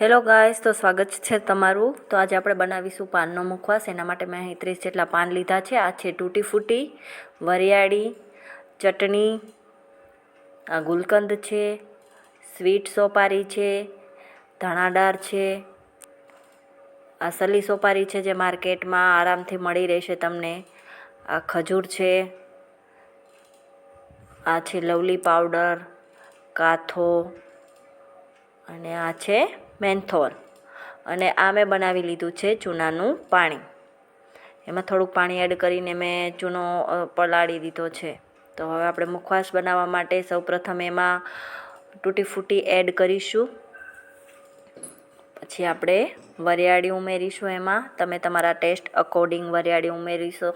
Hello guys, તો સ્વાગત છે તમારું. તો આજે આપણે બનાવીશું પાનનો મુખવાસ. એના માટે મેં અહીં ત્રીસ જેટલા પાન લીધા છે. આ છે તૂટી ફૂટી, વરિયાળી, ચટણી, આ ગુલકંદ છે, સ્વીટ સોપારી છે, ધાણાદાર છે, આ સલી સોપારી છે જે માર્કેટમાં આરામથી મળી રહેશે તમને. આ ખજૂર છે, આ છે લવલી પાવડર, કાથો અને આ છે મેન્થોલ અને આ મેં બનાવી લીધું છે ચૂનાનું પાણી. એમાં થોડુંક પાણી એડ કરીને મેં ચૂનો પલાળી દીધો છે. તો હવે આપણે મુખવાસ બનાવવા માટે સૌપ્રથમ એમાં તૂટી ફૂટી એડ કરીશું. પછી આપણે વરિયાળી ઉમેરીશું એમાં. તમે તમારા ટેસ્ટ અકોર્ડિંગ વરિયાળી ઉમેરીશો.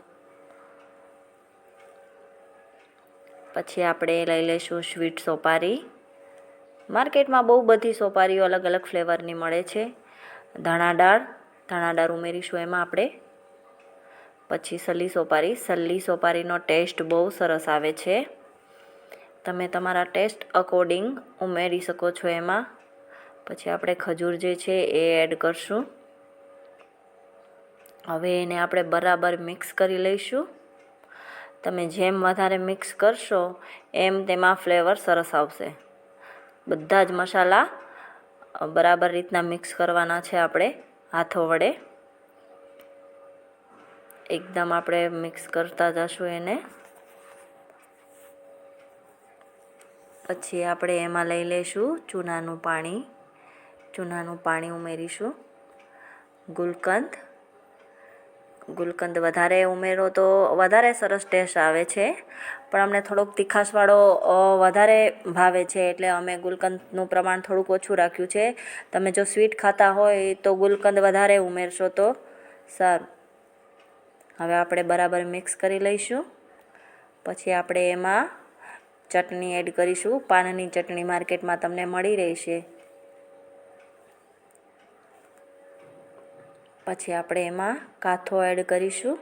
પછી આપણે લઈ લઈશું સ્વીટ સોપારી. માર્કેટમાં બહુ બધી સોપારીઓ અલગ અલગ ફ્લેવરની મળે છે. ધાણાદાળ ધાણાદાળ ઉમેરીશું એમાં આપણે. પછી સલી સોપારી. સલ્લી સોપારીનો ટેસ્ટ બહુ સરસ આવે છે. તમે તમારા ટેસ્ટ અકોર્ડિંગ ઉમેરી શકો છો એમાં. પછી આપણે ખજૂર જે છે એ એડ કરશું. હવે એને આપણે બરાબર મિક્સ કરી લઈશું. તમે જેમ વધારે મિક્સ કરશો, એમ તેમાં ફ્લેવર સરસ આવશે. બધા જ મસાલા બરાબર રીતના મિક્સ કરવાના છે આપણે હાથો વડે. એકદમ આપણે મિક્સ કરતા જશું એને. પછી આપણે એમાં લઈ લઈશું ચૂનાનું પાણી. ચૂનાનું પાણી ઉમેરીશું. ગુલકંદ ગુલકંદ વધારે ઉમેરો તો વધારે સરસ ટેસ્ટ આવે છે. પણ અમને થોડોક તીખાશવાળો વધારે ભાવે છે એટલે અમે ગુલકંદનું પ્રમાણ થોડુંક ઓછું રાખ્યું છે. તમે જો સ્વીટ ખાતા હોય તો ગુલકંદ વધારે ઉમેરશો તો સારું. હવે આપણે બરાબર મિક્સ કરી લઈશું. પછી આપણે એમાં ચટણી એડ કરીશું. પાનની ચટણી માર્કેટમાં તમને મળી રહેશે. પછી આપણે એમાં કાથો એડ કરીશું.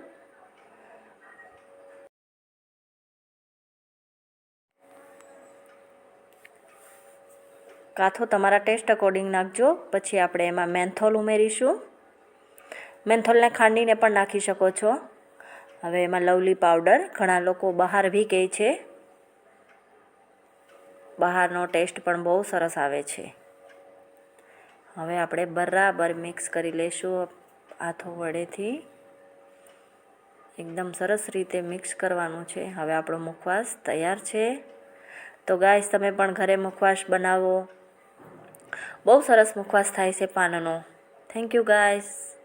કાથો તમારા ટેસ્ટ અકોર્ડિંગ નાખજો. પછી આપણે એમાં મેન્થોલ ઉમેરીશું. મેન્થોલને ખાંડીને પણ નાખી શકો છો. હવે એમાં લવલી પાવડર ઘણા લોકો બહાર બી કહે છે. બહારનો ટેસ્ટ પણ બહુ સરસ આવે છે. હવે આપણે બરાબર મિક્સ કરી લઈશું હાથો વડેથી એકદમ સરસ રીતે મિક્સ કરવાનું છે. હવે આપણો મુખવાસ તૈયાર છે. તો ગાઈસ, તમે પણ ઘરે મુખવાસ બનાવો. બહુ સરસ મુખવાસ થાય છે પાનનો. Thank you guys